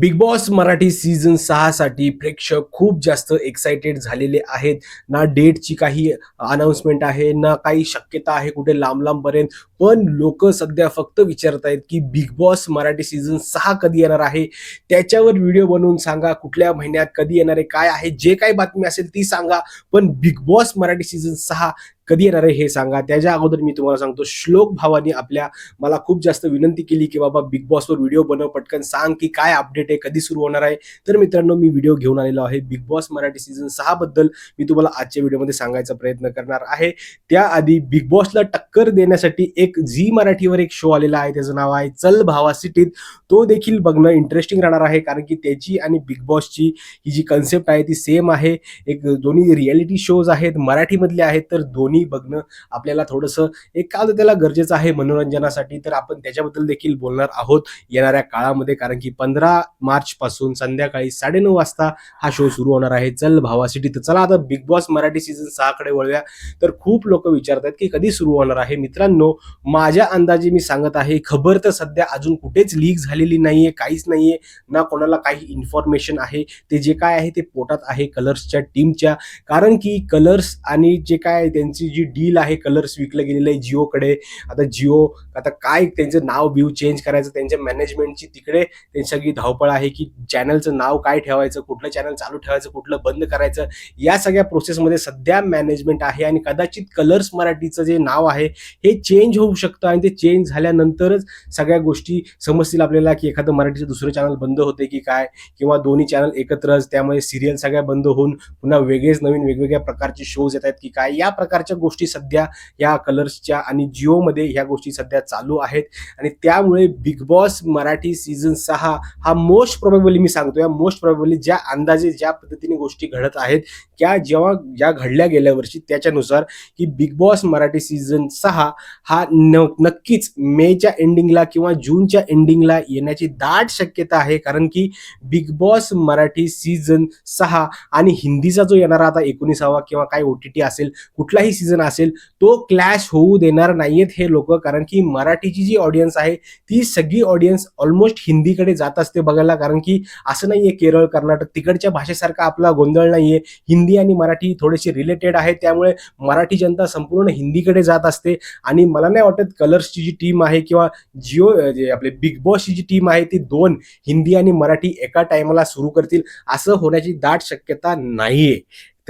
Big boss Marathi season सहासाठी प्रेक्षक खूप जास्त एक्साइटेड झालेले आहेत. ना डेटची काही अनाउन्समेंट आहे ना काही शक्यता आहे कुठे लांब लांबपर्यंत पण लोक सध्या फक्त विचारत आहेत की बिग बॉस मराठी सीझन सहा कधी येणार आहे? त्याच्यावर व्हिडिओ बनवून सांगा कुठल्या महिन्यात कधी येणार आहे काय आहे जे काही बातमी असेल ती सांगा. पण बिग बॉस मराठी सीझन सहा कधी येणार आहे हे सांगा. त्याच्या अगोदर मी तुम्हाला सांगतो श्लोक भावानी आपल्या मला खूप जास्त विनंती केली की बाबा बिग बॉसवर व्हिडिओ बनव पटकन सांग की काय अपडेट आहे कधी सुरू होणार आहे. तर मित्रांनो मी व्हिडिओ घेऊन आलेलो आहे बिग बॉस मराठी सीझन सहा बद्दल. मी तुम्हाला आजच्या व्हिडिओमध्ये सांगायचा प्रयत्न करणार आहे. त्याआधी बिग बॉसला टक्कर देण्यासाठी एक झी मराठीवर एक शो आलेला आहे. त्याचं नाव आहे चल भावा सिटीत. तो देखील बघणं इंटरेस्टिंग राहणार आहे कारण की त्याची आणि बिग बॉसची ही जी कन्सेप्ट आहे ती सेम आहे. एक दोन्ही रियालिटी शोज आहेत मराठीमधले आहेत तर दोन्ही बघणं आपल्याला थोडंसं एक काल त्याला गरजेचं आहे मनोरंजनासाठी तर आपण त्याच्याबद्दल देखील बोलणार आहोत येणाऱ्या काळामध्ये कारण की पंधरा मार्च पासून संध्याकाळी साडेनऊ वाजता हा शो सुरू होणार आहे. चल भावा सिटी तर चला आता बिग बॉस मराठी सीझन सहाकडे वळूया. तर खूप लोक विचारतात की कधी सुरू होणार आहे? मित्रांनो माझ्या अंदाजे मी सांगत आहे खबर तर सध्या अजून कुठेच लीक झालेली नाहीये काहीच नाहीये ना कोणाला काही इन्फॉर्मेशन आहे. ते जे काय आहे ते पोटात आहे कलर्सच्या टीमच्या कारण की कलर्स आणि जे काय त्यांची जी डील आहे कलर्स विकलं गेलेलं आहे जिओकडे. आता जिओ आता काय त्यांचं नाव बिव चेंज करायचं त्यांच्या मॅनेजमेंटची तिकडे त्यांची सगळी धावपळ आहे की चॅनलचं नाव काय ठेवायचं कुठलं चॅनल चालू ठेवायचं कुठलं बंद करायचं या सगळ्या प्रोसेसमध्ये सध्या मॅनेजमेंट आहे आणि कदाचित कलर्स मराठीचं जे नाव आहे हे चेंज होऊ शकतं आणि ते चेंज झाल्यानंतरच सगळ्या गोष्टी समजतील आपल्याला की एखादं मराठीचं दुसरं चॅनल बंद होते की काय किंवा दोन्ही चॅनल एकत्रच त्यामुळे सिरियल सगळ्या बंद होऊन पुन्हा वेगळेच नवीन वेगवेगळ्या प्रकारचे शोज येत आहेत की काय या प्रकारच्या गोष्टी सध्या या कलर्सच्या आणि जिओमध्ये ह्या गोष्टी सध्या चालू आहेत. आणि त्यामुळे बिग बॉस मराठी सीझन सहा हा मोस्ट प्रॉबेबली मी सांगतो या मोस्ट प्रॉबेबली ज्या अंदाजे ज्या पद्धतीने गोष्टी घडत आहेत त्या जेव्हा ज्या घडल्या गेल्या वर्षी त्याच्यानुसार की बिग बॉस मराठी सीझन सहा हा न नक्कीच मेच्या एंडिंगला किंवा जूनच्या एंडिंगला येण्याची दाट शक्यता आहे. कारण की बिग बॉस मराठी सीझन सहा आणि हिंदीचा जो येणारा आता एकोणीसावा किंवा काय ओ टी टी असेल कुठलाही सीझन असेल तो क्लॅश होऊ देणार नाहीयेत हे लोक. कारण की मराठीची जी ऑडियन्स आहे ती सगळी ऑडियन्स ऑलमोस्ट हिंदीकडे जात असते बघायला. कारण की असं नाहीये केरळ कर्नाटक तिकडच्या भाषेसारखा आपला गोंधळ नाहीये. हिंदी आणि मराठी थोडेसे रिलेटेड आहे त्यामुळे मराठी जनता संपूर्ण हिंदीकडे जात असते. आणि मला नाही वाटत कलर्सची जी टीम आहे किंवा जिओ जे आपले बिग बॉसची जी टीम आहे ती दोन हिंदी आणि मराठी एका टायमाला सुरू करतील. असं होण्याची दाट शक्यता नाहीये.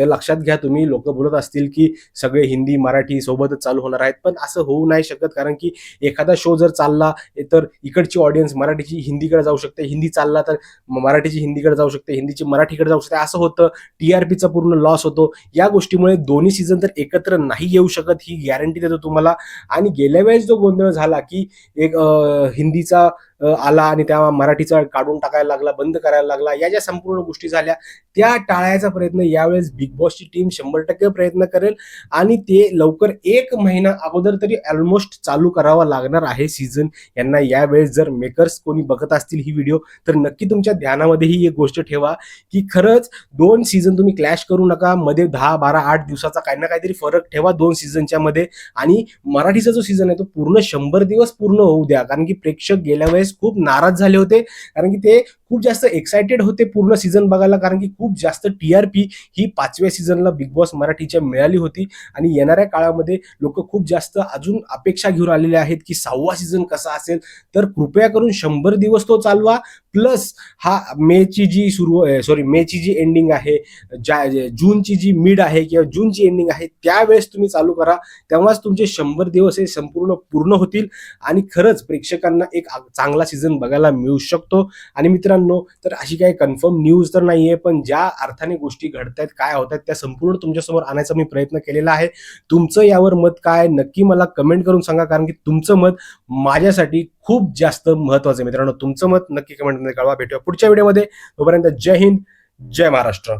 तर लक्षात घ्या तुम्ही लोक बोलत असतील की सगळे हिंदी मराठी सोबतच चालू होणार आहेत. पण असं होऊ नाही शकत कारण की एखादा शो जर चालला तर इकडची ऑडियन्स मराठीची हिंदीकडे जाऊ शकते. हिंदी चालला तर मराठीची हिंदीकडे जाऊ शकते हिंदीची मराठीकडे जाऊ शकते. असं होतं टी आर पीचा पूर्ण लॉस होतो. या गोष्टीमुळे दोन्ही सीझन तर एकत्र नाही येऊ शकत ही गॅरंटी देतो तुम्हाला. आणि गेल्या वेळेस जो गोंधळ झाला की एक हिंदीचा आला आणि त्या मराठीचा काढून टाकायला लागला बंद करायला लागला या ज्या संपूर्ण गोष्टी झाल्या त्या टाळायचा प्रयत्न यावेळेस बिग बॉसची टीम शंभर टक्के प्रयत्न करेल आणि ते लवकर एक महिना अगोदर तरी ऑलमोस्ट चालू करावा लागणार आहे सीझन यांना यावेळेस जर मेकर्स कोणी बघत असतील ही व्हिडिओ तर नक्की तुमच्या ध्यानामध्ये ही एक गोष्ट ठेवा की खरंच दोन सीझन तुम्ही क्लॅश करू नका मध्ये दहा बारा आठ दिवसाचा काही ना काहीतरी फरक ठेवा दोन सीझनच्या मध्ये. आणि मराठीचा जो सीझन आहे तो पूर्ण शंभर दिवस पूर्ण होऊ द्या कारण की प्रेक्षक गेल्या वेळेस खूप नाराज झाले होते. कारण की ते खूप जास्त एक्सायटेड होते पूर्ण सीझन बघायला. कारण की खूप जास्त टीआरपी ही पाचव्या सीझनला बिग बॉस मराठीच्या मिळाली होती. आणि येणाऱ्या काळामध्ये लोक खूप जास्त अजून अपेक्षा घेऊन आलेले आहेत की सहावा सीझन कसा असेल. तर कृपया करून शंभर दिवस तो चालवा. प्लस हा मेची जी सुरू सॉरी मेची जी एंडिंग आहे ज्या जूनची जी मिड आहे किंवा जूनची एंडिंग आहे त्यावेळेस तुम्ही चालू करा. तेव्हाच तुमचे शंभर दिवस हे संपूर्ण पूर्ण होतील आणि खरंच प्रेक्षकांना एक चांगला सीझन बघायला मिळू शकतो. आणि मित्रांनो तर अशी काही कन्फर्म न्यूज तर नाही आहे पण ज्या अर्थाने गोष्टी घडत आहेत काय होत आहेत त्या संपूर्ण तुमच्यासमोर आणायचा मी प्रयत्न केलेला आहे. तुमचं यावर मत काय नक्की मला कमेंट करून सांगा कारण की तुमचं मत माझ्यासाठी खूप जास्त महत्वाचं आहे मित्रांनो. तुमचं मत नक्की कमेंटमध्ये कळवा. भेटूया पुढच्या व्हिडिओमध्ये तोपर्यंत जय हिंद जय महाराष्ट्र.